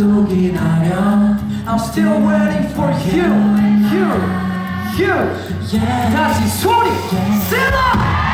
I'm still waiting for you, you, you. Yeah. 다시 소리 질러!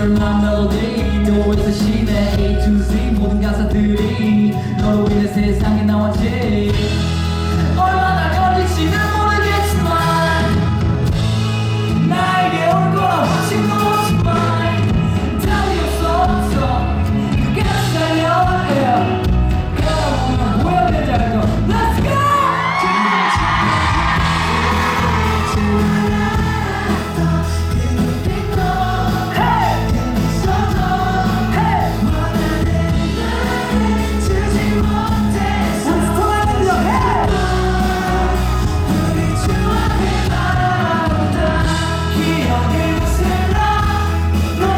You're my melody 도에서 심해 A to Z 모든 가사들이 será.